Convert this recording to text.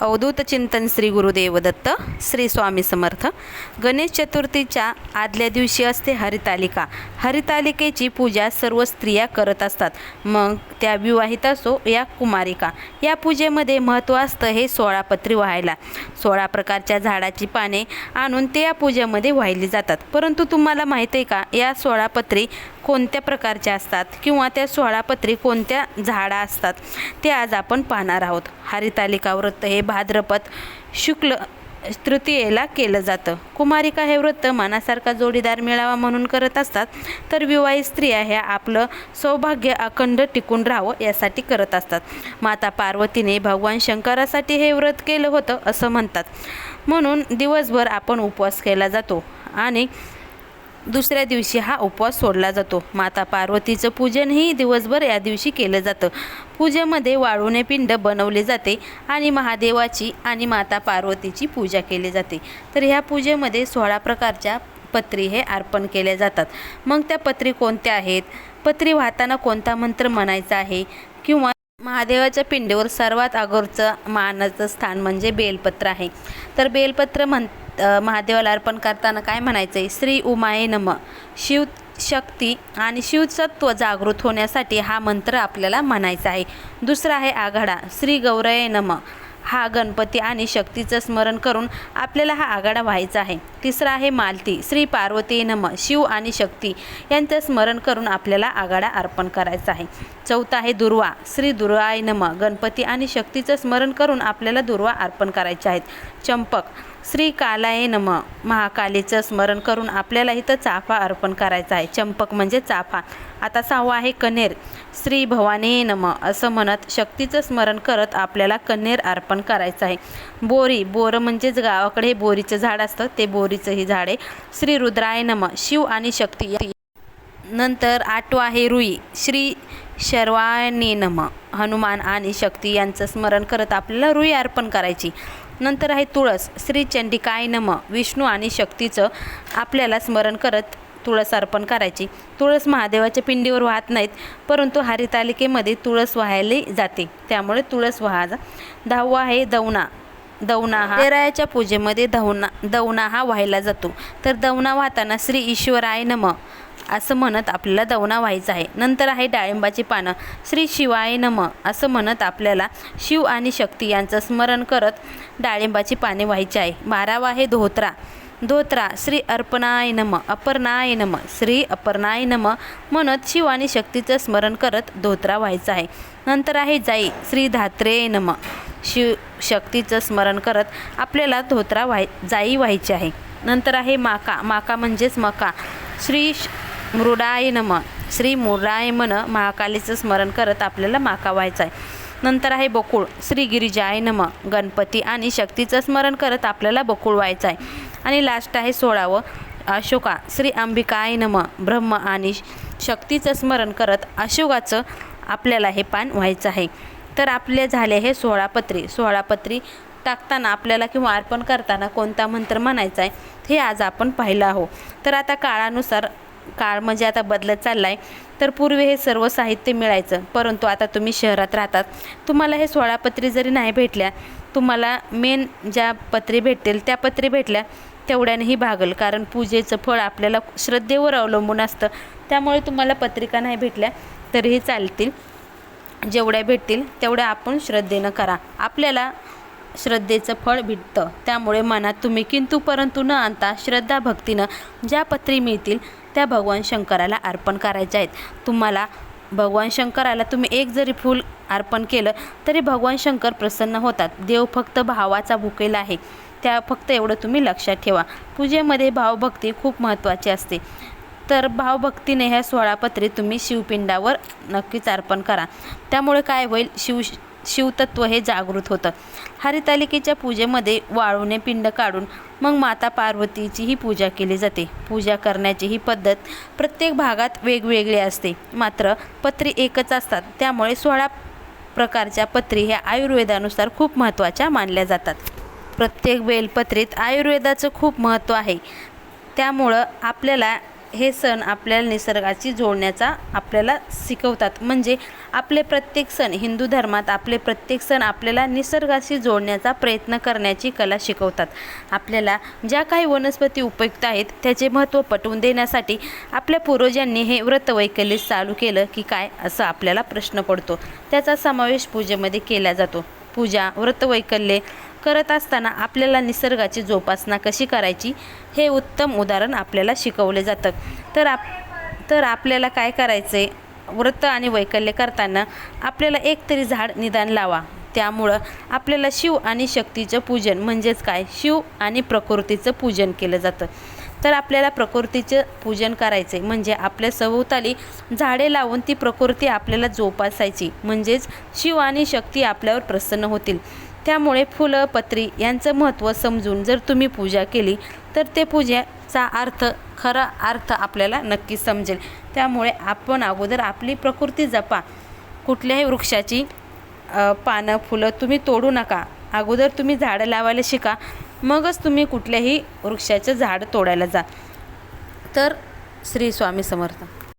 अवधूत चिंतन श्री गुरुदेव दत्त श्री स्वामी समर्थ. गणेश चतुर्थीच्या आदल्या दिवशी असते हरितालिका. हरितालिकेची पूजा सर्व स्त्रिया करत असतात. मग त्या विवाहित असो या कुमारिका. या पूजेमध्ये महत्त्व असतं हे सोळापत्री व्हायला. सोळा प्रकारच्या झाडाची पाने आणून ते या पूजेमध्ये वाहिली जातात. परंतु तुम्हाला माहीत आहे का या सोळापत्री कोणत्या प्रकारच्या असतात किंवा त्या सोहळापत्री कोणत्या झाडा असतात ते आज आपण पाहणार आहोत. हरितालिका व्रत हे भाद्रपद शुक्ल तृतीयेला केलं जातं. कुमारिका हे व्रत मनासारखा जोडीदार मिळावा म्हणून करत असतात तर विवाहित स्त्रिया ह्या आपलं सौभाग्य अखंड टिकून राहावं यासाठी करत असतात. माता पार्वतीने भगवान शंकरासाठी हे व्रत केलं होतं असं म्हणतात. म्हणून दिवसभर आपण उपवास केला जातो. आणि दुसऱ्या दिवशी हा उपवास सोडला जातो. माता पार्वतीचं पूजनही दिवसभर या दिवशी केलं जातं. पूजेमध्ये वाळूने पिंड बनवले जाते आणि महादेवाची आणि माता पार्वतीची पूजा केली जाते. तर ह्या पूजेमध्ये सोळा प्रकारच्या पत्री हे अर्पण केल्या जातात. मग त्या पत्री कोणत्या आहेत? पत्री वाहताना कोणता मंत्र म्हणायचा आहे? किंवा महादेवाच्या पिंडीवर सर्वात अगोरचं मानाचं स्थान म्हणजे बेलपत्र आहे. तर बेलपत्र म्हण महादेवाला अर्पण करताना काय म्हणायचं आहे श्री उमाये नम. शिव शक्ती आणि शिवसत्व जागृत होण्यासाठी हा मंत्र आपल्याला म्हणायचा आहे. दुसरा आहे आघाडा. श्री गौरये नम. हा गणपती आणि शक्तीचं स्मरण करून आपल्याला हा आघाडा व्हायचा आहे. तिसरा आहे मालती. श्री पार्वती नम. शिव आणि शक्ती यांचं स्मरण करून आपल्याला आघाडा अर्पण करायचा आहे. चौथा आहे दुर्वा. श्री दुर्वाय नम. गणपती आणि शक्तीचं स्मरण करून आपल्याला दुर्वा अर्पण करायचे आहेत. चंपक. श्री कालाय नम. महाकालीचं स्मरण करून आपल्याला इथं चाफा अर्पण करायचा आहे. चंपक म्हणजे चाफा. आता सहावा आहे कनेर. श्री भवानी नम. असं म्हणत शक्तीचं स्मरण करत आपल्याला कनेर अर्पण करायचं आहे. बोरी. बोर म्हणजेच गावाकडे बोरीचं झाड असतं. ते बोरीचं हे झाड आहे. श्री रुद्राय नम. शिव आणि शक्ती नंतर आठवा आहे रुई. श्री शर्वाणी नम. हनुमान आणि शक्ती यांचं स्मरण करत आपल्याला रुई अर्पण करायची. नंतर आहे तुळस. श्री चंडिकाय नम. विष्णू आणि शक्तीचं आपल्याला स्मरण करत तुळस अर्पण करायची. तुळस महादेवाच्या पिंडीवर वाहत नाहीत परंतु हरितालिकेमध्ये तुळस वाहायली जाते. त्यामुळे तुळस वाहा दहावा आहे दवना दवना हा तेरायाच्या पूजेमध्ये दवना दवना हा वाहिला जातो. तर दवना वाहताना श्री ईश्वराय नम. असं म्हणत आपल्याला दवना व्हायचं आहे. नंतर आहे डाळिंबाची पानं. श्री शिवाय नम असं म्हणत आपल्याला शिव आणि शक्ती यांचं स्मरण करत डाळिंबाची पाने व्हायची आहे. बारावा आहे धोत्रा. धोत्रा श्री अर्पणाय नम अपर्णाय नम श्री अपर्णाय नम म्हणत शिव आणि शक्तीचं स्मरण करत धोत्रा व्हायचं आहे. नंतर आहे जाई श्री धात्रे नम शिव शक्तीचं स्मरण करत आपल्याला धोत्रा व्हाय जाई व्हायची आहे. नंतर आहे माका. माका म्हणजेच मका. श्री श- मृडाय नम. श्री मुराय मन महाकालीचं स्मरण करत आपल्याला माका व्हायचं आहे. नंतर आहे बकुळ. श्री गिरिजाय नम. गणपती आणि शक्तीचं स्मरण करत आपल्याला बकुळ व्हायचं आहे. आणि लास्ट आहे सोळावं. अशोका. श्री अंबिकाय नम. ब्रह्म आणि शक्तीचं स्मरण करत अशोकाचं आपल्याला हे पान व्हायचं आहे. तर आपले झाले हे सोळापत्री सोळापत्री टाकताना आपल्याला किंवा अर्पण करताना कोणता मंत्र म्हणायचा आहे हे आज आपण पाहिलं आहो. तर आता काळानुसार काळ म्हणजे आता बदलत चालला आहे तर पूर्वी हे सर्व साहित्य मिळायचं. परंतु आता तुम्ही शहरात राहतात. तुम्हाला हे सोळा पत्री जरी नाही भेटल्या तुम्हाला मेन ज्या पत्री भेटतील त्या पत्री भेटल्या तेवढ्यानेही भागल. कारण पूजेचं फळ आपल्याला श्रद्धेवर अवलंबून असतं. त्यामुळे तुम्हाला पत्रिका नाही भेटल्या तरीही चालतील. जेवढ्या भेटतील तेवढ्या आपण श्रद्धेनं करा. आपल्याला श्रद्धेचं फळ भेटतं. त्यामुळे मनात तुम्ही किंतु परंतु न आणता श्रद्धा भक्तीनं ज्या पत्री मिळतील त्या भगवान शंकराला अर्पण करायच्या आहेत. तुम्हाला भगवान शंकराला तुम्ही एक जरी फूल अर्पण केलं तरी भगवान शंकर प्रसन्न होतात. देव फक्त भावाचा भुकेला आहे. त्या फक्त एवढं तुम्ही लक्षात ठेवा. पूजेमध्ये भावभक्ती खूप महत्त्वाची असते. तर भावभक्तीने ह्या सोळापत्री तुम्ही शिवपिंडावर नक्कीच अर्पण करा. त्यामुळे काय होईल? शिव शिवतत्व हे जागृत होतं. हरितालिकेच्या पूजेमध्ये वाळूने पिंड काढून मग माता पार्वतीचीही पूजा केली जाते. पूजा करण्याची ही पद्धत प्रत्येक भागात वेगवेगळी असते. मात्र पत्री एकच असतात. त्यामुळे सोळा प्रकारच्या पत्री ह्या आयुर्वेदानुसार खूप महत्त्वाच्या मानल्या जातात. प्रत्येक बेलपत्रीत आयुर्वेदाचं खूप महत्त्व आहे. त्यामुळं आपल्याला हे सण आपल्याला निसर्गाची जोडण्याचा आपल्याला शिकवतात. म्हणजे आपले प्रत्येक सण हिंदू धर्मात आपले प्रत्येक सण आपल्याला निसर्गाशी जोडण्याचा प्रयत्न करण्याची कला शिकवतात. आपल्याला ज्या काही वनस्पती उपयुक्त आहेत त्याचे महत्त्व पटवून देण्यासाठी आपल्या पूर्वजांनी हे व्रतवैकल्य चालू केलं की काय असं आपल्याला प्रश्न पडतो. त्याचा समावेश पूजेमध्ये केला जातो. पूजा व्रतवैकल्ये करत असताना आपल्याला निसर्गाची जोपासना कशी करायची हे उत्तम उदाहरण आपल्याला शिकवले जातं. तर आप तर आपल्याला काय करायचं आहे व्रत आणि वैकल्य करताना आपल्याला एक तरी झाड निदान लावा. त्यामुळं आपल्याला शिव आणि शक्तीचं पूजन म्हणजेच काय? शिव आणि प्रकृतीचं पूजन केलं जातं. तर आपल्याला प्रकृतीचं पूजन करायचे. म्हणजे आपल्या सभोवताली झाडे लावून ती प्रकृती आपल्याला जोपासायची. म्हणजेच शिव आणि शक्ती आपल्यावर प्रसन्न होतील. त्यामुळे फुलं पत्री यांचं महत्त्व समजून जर तुम्ही पूजा केली तर ते पूजेचा अर्थ खरा अर्थ आपल्याला नक्की समजेल. त्यामुळे आपण अगोदर आपली प्रकृती जपा. कुठल्याही वृक्षाची पानं फुलं तुम्ही तोडू नका. अगोदर तुम्ही झाडं लावायला शिका. मगच तुम्ही कुठल्याही वृक्षाचं झाड तोडायला जा. तर श्री स्वामी समर्थ.